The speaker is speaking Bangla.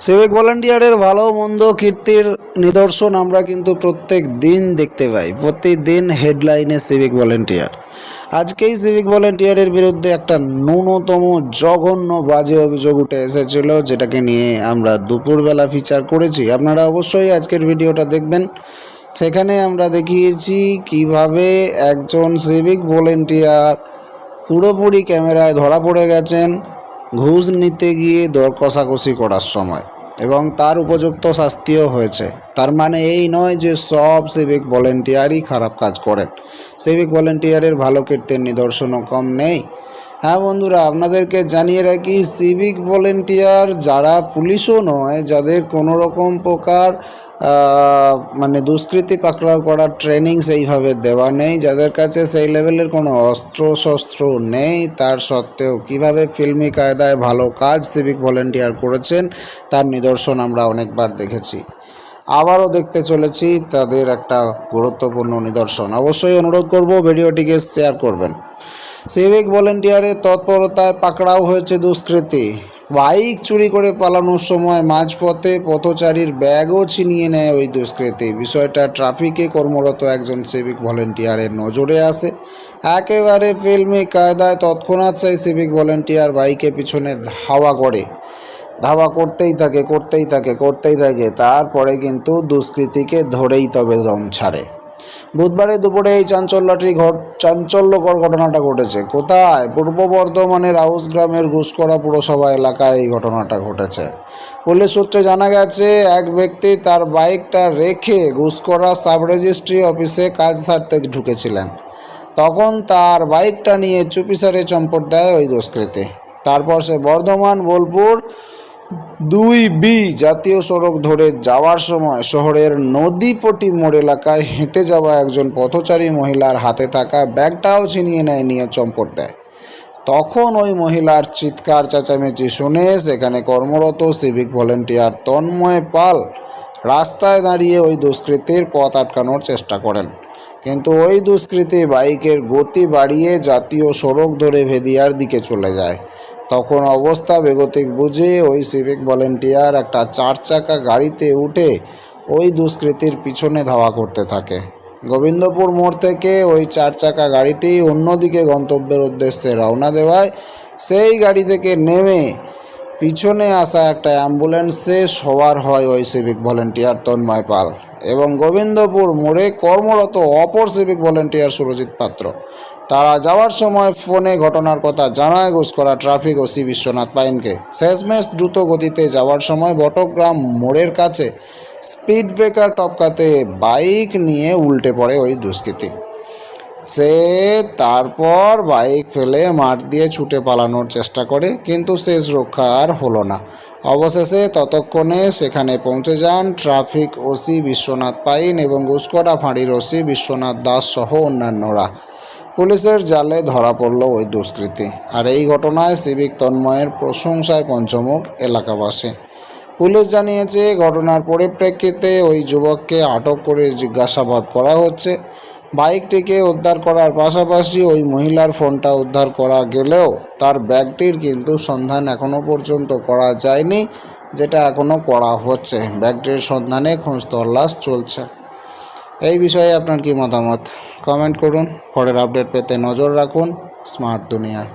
সিভিক ভলান্টিয়ারের ভালো মন্দ কীর্তির নিদর্শন আমরা কিন্তু প্রত্যেক দিন দেখতে পাই। প্রতিদিন হেডলাইনে সিভিক ভলান্টিয়ার আজকেই সিভিক ভলান্টিয়ারের বিরুদ্ধে একটা ন্যূনতম জঘন্য বাজে অভিযোগ উঠে এসেছিল, যেটাকে নিয়ে আমরা দুপুরবেলা ফিচার করেছি। আপনারা অবশ্যই আজকের ভিডিওটা দেখবেন। সেখানে আমরা দেখিয়েছি কীভাবে একজন সিভিক ভলেন্টিয়ার পুরোপুরি ক্যামেরায় ধরা পড়ে গেছেন। ঘুষ নিতে গিয়ে দর কষাকষি করার সময় এবং তার উপযুক্ত শাস্তিও হয়েছে। তার মানে এই নয় যে সব সিভিক ভলেন্টিয়ারই খারাপ কাজ করেন। সিভিক ভলেন্টিয়ারের ভালো কীর্তির নিদর্শনও কম নেই। হ্যাঁ বন্ধুরা, আপনাদেরকে জানিয়ে রাখি সিভিক ভলেন্টিয়ার যারা পুলিশও নয়, যাদের কোনো রকম প্রকার মানে দুষ্কৃতি পাকড়াও করার ট্রেনিং সেইভাবে দেওয়া নেই। যাদের কাছে সেই লেভেলের কোনো অস্ত্র শস্ত্র নেই, তার সত্ত্বেও কীভাবে ফিল্মি কায়দায় ভালো কাজ সিভিক ভলেন্টিয়ার করেছেন, তার নিদর্শন আমরা অনেকবার দেখেছি। আবারও দেখতে চলেছি তাদের একটা গুরুত্বপূর্ণ নিদর্শন। অবশ্যই অনুরোধ করব ভিডিওটিকে শেয়ার করবেন। সিভিক ভলেন্টিয়ারের তৎপরতায় পাকড়াও হয়েছে দুষ্কৃতী। বাইক চুরি করে পালানোর সময় মাঝপথে পথচারীর ব্যাগও ছিনিয়ে নেয় ওই দুষ্কৃতী। বিষয়টা ট্রাফিকে কর্মরত একজন সিভিক ভলেন্টিয়ারের নজরে আসে। একেবারে ফিল্মি কায়দায় তৎক্ষণাৎ সেই সিভিক ভলেন্টিয়ার বাইকে পিছনে ধাওয়া করে। ধাওয়া করতেই থাকে করতেই থাকে করতেই থাকে। তারপরে কিন্তু দুষ্কৃতীকে ধরেই তবে দম ছাড়ে। বুধবারে দুপুরে এই চাঞ্চল্যটি ঘট চাঞ্চল্যকর ঘটনাটা ঘটেছে। কোথায়? পূর্ব বর্ধমানের আউস গ্রামের ঘুষকরা পুরসভা এলাকায় এই ঘটনাটা ঘটেছে। পুলিশ সূত্রে জানা গেছে, এক ব্যক্তি তার বাইকটা রেখে ঘুষকরা সাব রেজিস্ট্রি অফিসে কাজ সারতে ঢুকেছিলেন। তখন তার বাইকটা নিয়ে চুপিসারে চম্পট দেয় ওই দুষ্কৃতী। তারপর সে বর্ধমান, বোলপুর দুই বি জাতীয় সড়ক ধরে যাওয়ার সময় শহরের নদীপটি মোড় এলাকায় হেঁটে যাওয়া একজন পথচারী মহিলার হাতে থাকা ব্যাগটাও ছিনিয়ে নেয়, নিয়ে চম্পট দেয়। তখন ওই মহিলার চিৎকার চেঁচামেচি শুনে সেখানে কর্মরত সিভিক ভলেন্টিয়ার তন্ময় পাল রাস্তায় দাঁড়িয়ে ওই দুষ্কৃতীর পথ আটকানোর চেষ্টা করেন। কিন্তু ওই দুষ্কৃতী বাইকের গতি বাড়িয়ে জাতীয় সড়ক ধরে ভেদিয়ার দিকে চলে যায়। তখন অবস্থা বেগতিক বুঝে ওই সিভিক ভলেন্টিয়ার একটা চার চাকা গাড়িতে উঠে ওই দুষ্কৃতির পিছনে ধাওয়া করতে থাকে। গোবিন্দপুর মোড় থেকে ওই চার চাকা গাড়িটি অন্যদিকে গন্তব্যের উদ্দেশ্যে রওনা দেওয়ায় সেই গাড়ি থেকে নেমে পিছনে আসা একটা অ্যাম্বুলেন্সে সওয়ার হয় ওই সিভিক ভলেন্টিয়ার তন্ময় পাল এবং গোবিন্দপুর মোড়ে কর্মরত অপর সিভিক ভলেন্টিয়ার সুরজিৎ পাত্র। তারা যাওয়ার সময় ফোনে ঘটনার কথা জানায় ঘুষকরা ট্রাফিক ওসি বিশ্বনাথ পাইনকে। শেষমেশ দ্রুত গতিতে যাওয়ার সময় বটগ্রাম মোড়ের কাছে স্পিড ব্রেকার টপকাতে বাইক নিয়ে উল্টে পড়ে ওই দুষ্কৃতী। সে তারপর বাইক ফেলে মাঠ দিয়ে ছুটে পালানোর চেষ্টা করে, কিন্তু শেষ রক্ষা আর হলো না। অবশেষে ততক্ষণে সেখানে পৌঁছে যান ট্রাফিক ওসি বিশ্বনাথ পাইন এবং ঘুষকরা ফাঁড়ির ওসি বিশ্বনাথ দাস সহ অন্যান্যরা। পুলিশের জালে ধরা পড়ল ওই দুষ্কৃতী। আর এই ঘটনায় সিভিক তন্ময়ের প্রশংসায় পঞ্চমুখ এলাকাবাসী। পুলিশ জানিয়েছে, ঘটনার পরিপ্রেক্ষিতে ওই যুবককে আটক করে জিজ্ঞাসাবাদ করা হচ্ছে। বাইকটিকে উদ্ধার করার পাশাপাশি ওই মহিলার ফোনটা উদ্ধার করা গেলেও তার ব্যাগটির কিন্তু সন্ধান এখনও পর্যন্ত করা যায়নি, যেটা এখনও করা হচ্ছে। ব্যাগটির সন্ধানে খোঁজ তল্লাশ চলছে। এই বিষয়ে আপনার কি মতামত? কমেন্ট করুন। পরের আপডেট পেতে নজর রাখুন স্মার্ট দুনিয়ায়।